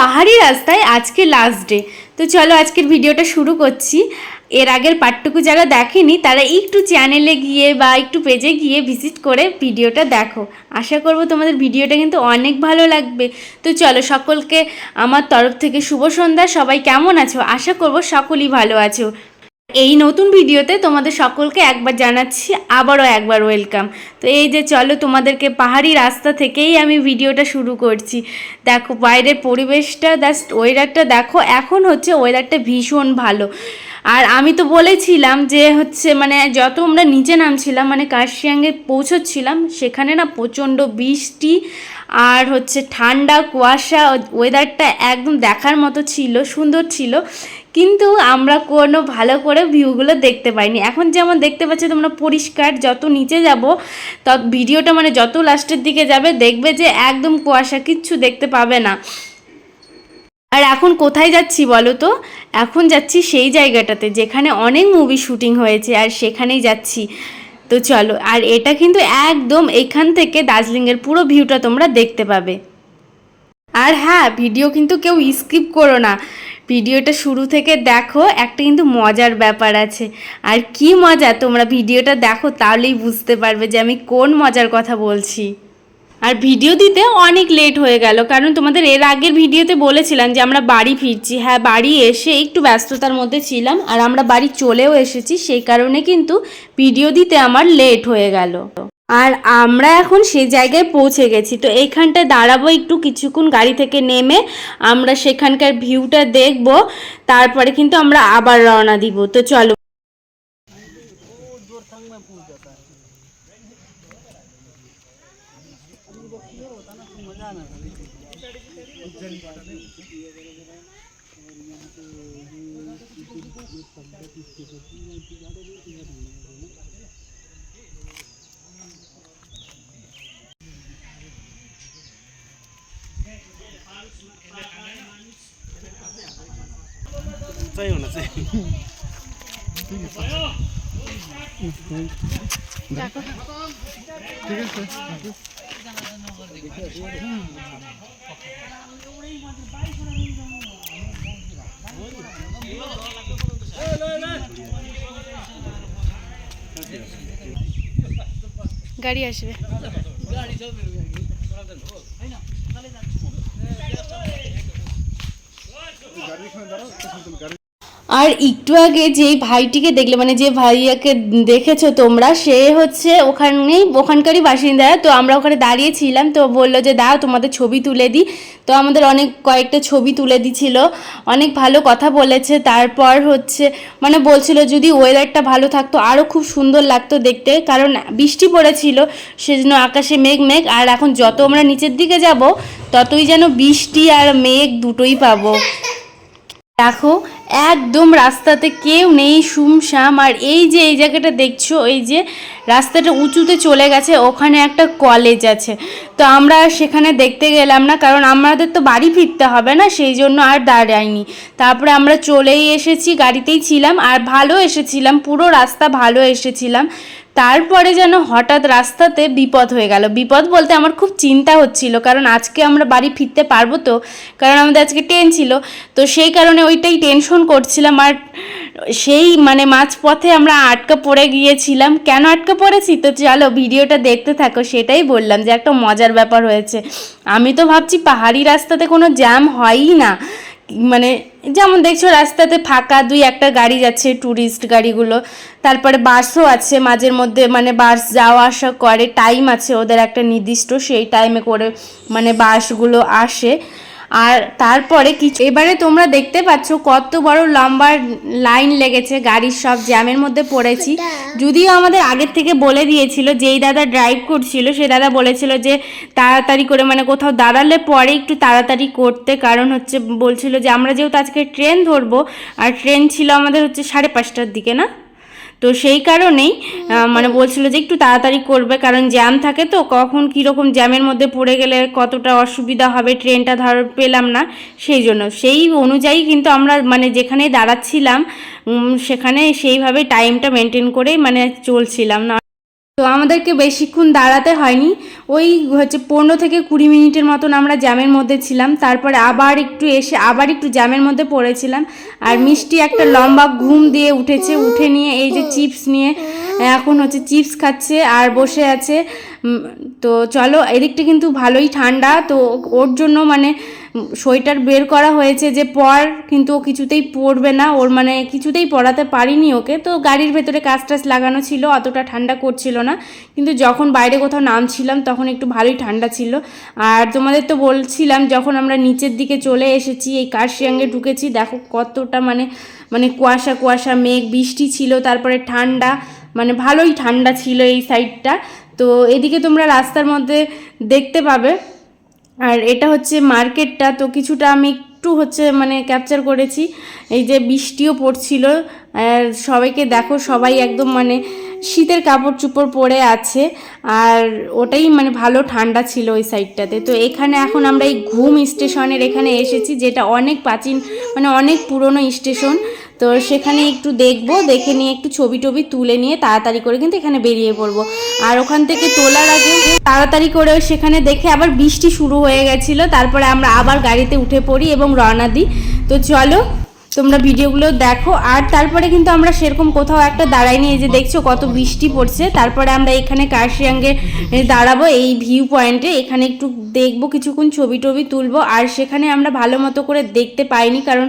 পাহাড়ি রাস্তায় আজকে লাস্ট ডে তো চলো আজকের ভিডিওটা শুরু করছি। এর আগের পার্টটুকু যারা দেখেনি, তারা একটু চ্যানেলে গিয়ে বা একটু পেজে গিয়ে ভিজিট করে ভিডিওটা দেখো। আশা করব তোমাদের ভিডিওটা কিন্তু অনেক ভালো লাগবে। তো চলো সকলকে, আমার তরফ থেকে শুভ সন্ধ্যা। সবাই কেমন আছো? আশা করব সকলেই ভালো আছো। এই নতুন ভিডিওতে তোমাদের সকলকে একবার জানাচ্ছি, আবারও একবার ওয়েলকাম তো এই যে চলো তোমাদেরকে পাহাড়ি রাস্তা থেকেই আমি ভিডিওটা শুরু করছি। দেখো বাইরের পরিবেশটা জাস্ট ওয়েদারটা দেখো, এখন হচ্ছে ওয়েদারটা ভীষণ ভালো। আর আমি তো বলেছিলাম যে হচ্ছে মানে যত আমরা নিচে নামছিলাম মানে কার্শিয়াঙ্গে পৌঁছচ্ছিলাম, সেখানে না প্রচণ্ড বৃষ্টি আর হচ্ছে ঠান্ডা, কুয়াশা ওয়েদারটা একদম দেখার মতো ছিল, সুন্দর ছিল। কিন্তু আমরা কোনো ভালো করে ভিউগুলো দেখতে পাইনি। এখন যেমন দেখতে পাচ্ছ তোমরা পরিষ্কার যত নিচে যাব, তত ভিডিওটা মানে যত লাস্টের দিকে যাবে, দেখবে যে একদম কুয়াশা কিচ্ছু দেখতে পাবে না। আর এখন কোথায় যাচ্ছি বলো তো? এখন যাচ্ছি সেই জায়গাটাতে যেখানে অনেক মুভি শুটিং হয়েছে আর সেখানেই যাচ্ছি। তো চলো, আর এটা কিন্তু একদম এখান থেকে দার্জিলিংয়ের পুরো ভিউটা তোমরা দেখতে পাবে। আর হ্যাঁ ভিডিও কিন্তু কেউ স্কিপ করো না। ভিডিওটা শুরু থেকে দেখো, একটা কিন্তু মজার ব্যাপার আছে। আর কি মজা, তোমরা ভিডিওটা দেখো, তাহলেই বুঝতে পারবে যে আমি কোন মজার কথা বলছি। আর ভিডিও দিতে অনেক লেট হয়ে গেল, কারণ তোমাদের এর আগের ভিডিওতে বলেছিলাম যে আমরা বাড়ি ফিরছি। হ্যাঁ বাড়ি এসে একটু ব্যস্ততার মধ্যে ছিলাম, আর আমরা বাড়ি চলেও এসেছি, সেই কারণে কিন্তু ভিডিও দিতে আমার লেট হয়ে গেল। আর আমরা এখন সেই জায়গায় পৌঁছে গেছি। তো এইখানটায় দাঁড়াবো একটু, কিছুক্ষণ গাড়ি থেকে নেমে আমরা সেখানকার ভিউটা দেখব, তারপরে কিন্তু আমরা আবার রওনা দিব। তো চলো। চাইও না চাই ঠিক আছে গাড়ি আসবে। গাড়ি আর একটু আগে যেই ভাইটিকে দেখলে মানে যে ভাইয়াকে দেখেছ তোমরা, সে হচ্ছে ওখানেই ওখানকারই বাসিন্দা। তো আমরা ওখানে দাঁড়িয়েছিলাম, তো বলল যে, দাও তোমাদের ছবি তুলে দিই। তো আমাদের অনেক, কয়েকটা ছবি তুলে দিছিল। অনেক ভালো কথা বলেছে। তারপর হচ্ছে মানে বলছিল যদি ওয়েদারটা ভালো থাকতো আরও খুব সুন্দর লাগতো দেখতে। কারণ বৃষ্টি পড়েছিল, সেজন্য আকাশে মেঘ মেঘ। আর এখন যত আমরা নিচের দিকে যাব, ততই যেন বৃষ্টি আর মেঘ দুটোই পাবো। দেখো একদম রাস্তাতে কেউ নেই শুমশাম আর এই যে, এই জায়গাটা দেখছ, এই যে রাস্তাটা উঁচুতে চলে গেছে, ওখানে একটা কলেজ আছে। তো আমরা সেখানে দেখতে গেলাম না, কারণ আমাদের তো বাড়ি ফিরতে হবে না, সেই জন্য আর দাঁড়ায়নি। তারপরে আমরা চলেই এসেছি, গাড়িতেই ছিলাম, আর ভালো এসেছিলাম, পুরো রাস্তা ভালো এসেছিলাম। তারপরে যেন হঠাৎ রাস্তাতে বিপদ হয়ে গেল। বিপদ বলতে আমার খুব চিন্তা হচ্ছিল, কারণ আজকে আমরা বাড়ি ফিরতে পারব তো, কারণ আমাদের আজকে ট্রেন ছিল, তো সেই কারণে ওইটাই টেনশন করছিলাম। আর সেই মানে মাঝপথে আমরা আটকা পড়ে গিয়েছিলাম। কেন আটকা পড়েছি? তো চলো ভিডিওটা দেখতে থাকো, সেটাই বললাম যে একটা মজার ব্যাপার হয়েছে। আমি তো ভাবছি পাহাড়ি রাস্তাতে কোনো জ্যাম হয়ই না। মানে যেমন দেখছ রাস্তাতে ফাঁকা দুই একটা গাড়ি যাচ্ছে ট্যুরিস্ট গাড়িগুলো। তারপরে বাসও আছে মাঝের মধ্যে মানে বাস যাওয়া আসা করে টাইম আছে ওদের একটা নির্দিষ্ট, সেই টাইমে করে মানে বাসগুলো আসে। আর তারপরে কিছু এবারে তোমরা দেখতে পাচ্ছ কত বড় লম্বা লাইন লেগেছে গাড়ির সব জ্যামের মধ্যে পড়েছি। যদিও আমাদের আগের থেকে বলে দিয়েছিল যেই দাদা ড্রাইভ করছিল, সে দাদা বলেছিল যে তাড়াতাড়ি করে মানে কোথাও দাঁড়ালে পরে একটু তাড়াতাড়ি করতে। কারণ হচ্ছে বলছিল যে আমরা যেহেতু আজকে ট্রেন ধরবো, আর ট্রেন ছিল আমাদের হচ্ছে সাড়ে পাঁচটার দিকে না? তো সেই কারণেই মানে বলছিল যে একটু তাড়াতাড়ি করবে কারণ জ্যাম থাকে তো কখন কীরকম জ্যামের মধ্যে পড়ে গেলে কতটা অসুবিধা হবে ট্রেনটা ধর পেলাম না সেই জন্য। সেই অনুযায়ী কিন্তু আমরা মানে যেখানে দাঁড়াচ্ছিলাম সেখানে সেইভাবে টাইমটা মেনটেন করেই মানে চলছিলাম। না তো আমাদেরকে বেশিক্ষণ দাঁড়াতে হয়নি। ওই হচ্ছে পনেরো থেকে কুড়ি মিনিটের মতন আমরা জ্যামের মধ্যে ছিলাম। তারপরে আবার একটু এসে আবার একটু জ্যামের মধ্যে পড়েছিলাম। আর মিষ্টি একটা লম্বা ঘুম দিয়ে উঠেছে, উঠে নিয়ে এই যে চিপস নিয়ে এখন হচ্ছে চিপস খাচ্ছে আর বসে আছে। তো চলো, এদিকটা কিন্তু ভালোই ঠান্ডা, তো ওর জন্য মানে সোয়েটার বের করা হয়েছে যে পর, কিন্তু ও কিছুতেই পরবে না। ওর মানে কিছুতেই পরাতে পারিনি ওকে। তো গাড়ির ভেতরে কাজ টাজ লাগানো ছিল, অতটা ঠান্ডা করছিল না। কিন্তু যখন বাইরে কোথাও নামছিলাম, তখন একটু ভালোই ঠান্ডা ছিল। আর তোমাদের তো বলছিলাম, যখন আমরা নিচের দিকে চলে এসেছি, এই কার্শিয়াঙ্গে ঢুকেছি, দেখো কতটা মানে মানে কুয়াশা কুয়াশা মেঘ, বৃষ্টি ছিল, তারপরে ঠান্ডা। মানে ভালোই ঠান্ডা ছিল এই সাইডটা। তো এদিকে তোমরা রাস্তার মধ্যে দেখতে পাবে। আর এটা হচ্ছে মার্কেটটা, তো কিছুটা আমি একটু হচ্ছে মানে ক্যাপচার করেছি। এই যে বৃষ্টিও পড়ছিল, আর সবাইকে দেখো, সবাই একদম মানে শীতের কাপড় চুপড় পরে আছে। আর ওটাই মানে ভালো ঠান্ডা ছিল ওই সাইডটাতে। তো এখানে এখন আমরা এই ঘুম স্টেশনের এখানে এসেছি, যেটা অনেক প্রাচীন মানে অনেক পুরনো স্টেশন। তো সেখানে একটু দেখব, দেখে নিয়ে একটু ছবি টবি তুলে নিয়ে তাড়াতাড়ি করে কিন্তু এখানে বেরিয়ে পড়ব। আর ওখান থেকে তোলার আগে তাড়াতাড়ি করে সেখানে দেখে আবার বৃষ্টি শুরু হয়ে গেছিল, তারপরে আমরা আবার গাড়িতে উঠে পড়ি এবং রওনা দিই। তো চলো তোমরা ভিডিওগুলো দেখো। আর তারপরে কিন্তু আমরা সেরকম কোথাও একটা দাঁড়াইনি, এই যে দেখছ কত বৃষ্টি পড়ছে। তারপরে আমরা এখানে কার্শিয়াঙ্গে দাঁড়াবো, এই ভিউ পয়েন্টে এখানে একটু দেখব, কিছুক্ষণ ছবি টবি তুলবো। আর সেখানে আমরা ভালো মতো করে দেখতে পাইনি, কারণ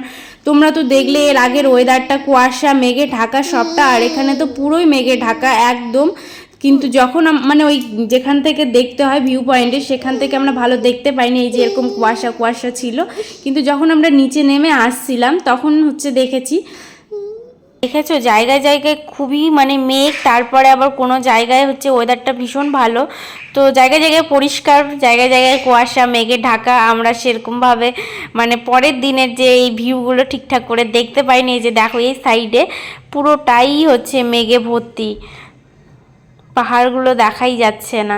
তোমরা তো দেখলে এর আগের ওয়েদারটা কুয়াশা, মেঘে ঢাকা সবটা। আর এখানে তো পুরোই মেঘে ঢাকা, একদম। কিন্তু যখন মানে ওই যেখান থেকে দেখতে হয় ভিউ পয়েন্টে সেখান থেকে আমরা ভালো দেখতে পাইনি, এই যে এরকম কুয়াশা কুয়াশা ছিল। কিন্তু যখন আমরা নিচে নেমে আসছিলাম, তখন হচ্ছে দেখেছি, দেখেছ? জায়গায় জায়গায় খুবই মানে মেঘ, তারপরে আবার কোনো জায়গায় হচ্ছে ওয়েদারটা ভীষণ ভালো। তো জায়গায় জায়গায় পরিষ্কার, জায়গায় জায়গায় কুয়াশা, মেঘে ঢাকা, আমরা সেরকমভাবে মানে পরের দিনের যে এই ভিউগুলো ঠিকঠাক করে দেখতে পাইনি, এই যে দেখো এই সাইডে পুরোটাই হচ্ছে মেঘে ভর্তি। পাহাড়গুলো দেখাই যাচ্ছে না।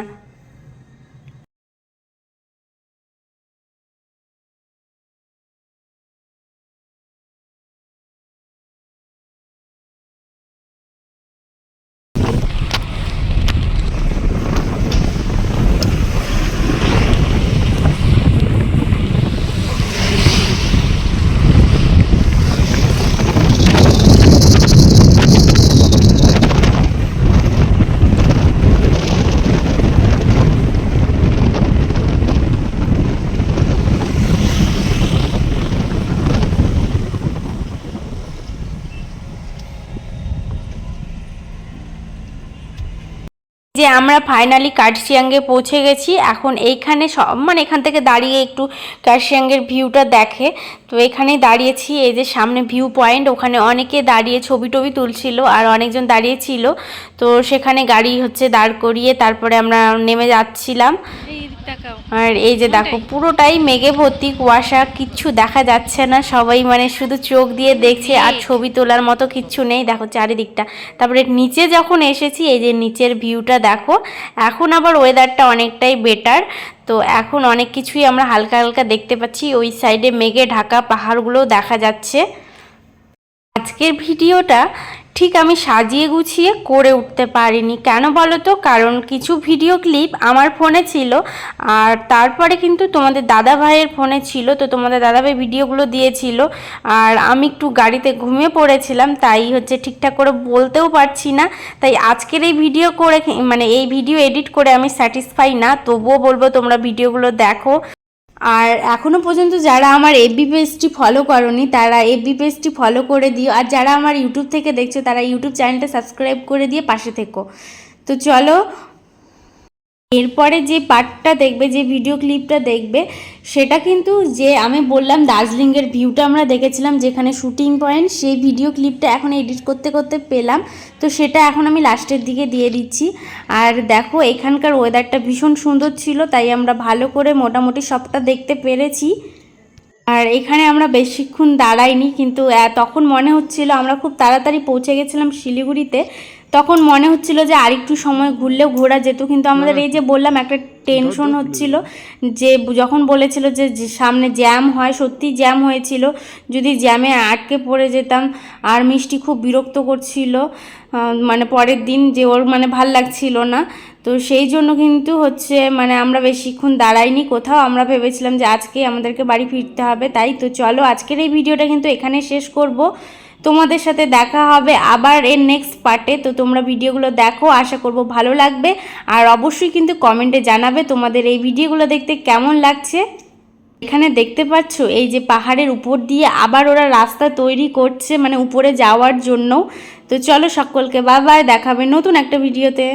যে আমরা ফাইনালি কার্শিয়াঙ্গে পৌঁছে গেছি, এখন এইখানে সব মানে এখান থেকে দাঁড়িয়ে একটু কার্শিয়াঙ্গের ভিউটা দেখে। তো এখানেই দাঁড়িয়েছি, এই যে সামনে ভিউ পয়েন্ট ওখানে অনেকে দাঁড়িয়ে ছবি টবি তুলছিল আর অনেকজন দাঁড়িয়েছিল তো সেখানে গাড়ি হচ্ছে দাঁড় করিয়ে তারপরে আমরা নেমে যাচ্ছিলাম। আর এই যে দেখো পুরোটাই মেঘে ভর্তি কুয়াশা কিচ্ছু দেখা যাচ্ছে না। সবাই মানে শুধু চোখ দিয়ে দেখছে আর ছবি তোলার মতো কিচ্ছু নেই। দেখো চারিদিকটা। তারপরে নিচে যখন এসেছি এই যে নিচের ভিউটা দেখো এখন আবার ওয়েদারটা অনেকটাই বেটার তো এখন অনেক কিছুই আমরা হালকা হালকা দেখতে পাচ্ছি। ওই সাইডে মেঘে ঢাকা পাহাড়গুলোও দেখা যাচ্ছে। আজকের ভিডিওটা ঠিক আমি সাজিয়ে গুছিয়ে করে উঠতে পারিনি। কেন বলো তো? কারণ কিছু ভিডিও ক্লিপ আমার ফোনে ছিল, আর তারপরে কিন্তু তোমাদের দাদা ভাইয়ের ফোনে ছিল, তো তোমাদের দাদা ভাই ভিডিওগুলো দিয়েছিল। আর আমি একটু গাড়িতে ঘুমিয়ে পড়েছিলাম, তাই হচ্ছে ঠিকঠাক করে বলতেও পারছি না। তাই আজকের এই ভিডিও করে মানে এই ভিডিও এডিট করে আমি স্যাটিসফাই না, তবুও বলব তোমরা ভিডিওগুলো দেখো। আর এখনও পর্যন্ত যারা আমার এফবি পেজটি ফলো করনি, তারা এফবি পেজটি ফলো করে দিও। আর যারা আমার ইউটিউব থেকে দেখছ, তারা ইউটিউব চ্যানেলটা সাবস্ক্রাইব করে দিয়ে পাশে থেকো। তো চলো এরপরে যে পার্টটা দেখবে, যে ভিডিও ক্লিপটা দেখবে, সেটা কিন্তু যে আমি বললাম দার্জিলিংয়ের ভিউটা আমরা দেখেছিলাম যেখানে শুটিং পয়েন্ট সেই ভিডিও ক্লিপটা এখন এডিট করতে করতে পেলাম। তো সেটা এখন আমি লাস্টের দিকে দিয়ে দিচ্ছি। আর দেখো, এখানকার ওয়েদারটা ভীষণ সুন্দর ছিল, তাই আমরা ভালো করে মোটামুটি সবটা দেখতে পেরেছি। আর এখানে আমরা বেশিক্ষণ দাঁড়াইনি, কিন্তু তখন মনে হচ্ছিল আমরা খুব তাড়াতাড়ি পৌঁছে গেছিলাম শিলিগুড়িতে। তখন মনে হচ্ছিল যে আরেকটু সময় ঘুরলেও ঘোরা যেত কিন্তু আমাদের এই যে বললাম একটা টেনশন হচ্ছিল যে যখন বলেছিল যে সামনে জ্যাম হয় সত্যি জ্যাম হয়েছিল। যদি জ্যামে আটকে পড়ে যেতাম আর মিষ্টি খুব বিরক্ত করছিল মানে পরের দিন যে ওর মানে ভালো লাগছিল না। তো সেই জন্য কিন্তু হচ্ছে মানে আমরা বেশিক্ষণ দাঁড়াইনি কোথাও। আমরা ভেবেছিলাম যে আজকে আমাদেরকে বাড়ি ফিরতে হবে তাই তো চলো আজকের এই ভিডিওটা কিন্তু এখানে শেষ করব। তোমাদের সাথে দেখা হবে আবার এর নেক্সট পার্টে তো তোমরা ভিডিওগুলো দেখো, আশা করব ভালো লাগবে। আর অবশ্যই কিন্তু কমেন্টে জানাবে তোমাদের এই ভিডিওগুলো দেখতে কেমন লাগছে। এখানে দেখতে পাচ্ছ, এই যে পাহাড়ের উপর দিয়ে আবার ওরা রাস্তা তৈরি করছে মানে উপরে যাওয়ার জন্য তো চলো সকলকে বাই বাই দেখাবে নতুন একটা ভিডিওতে।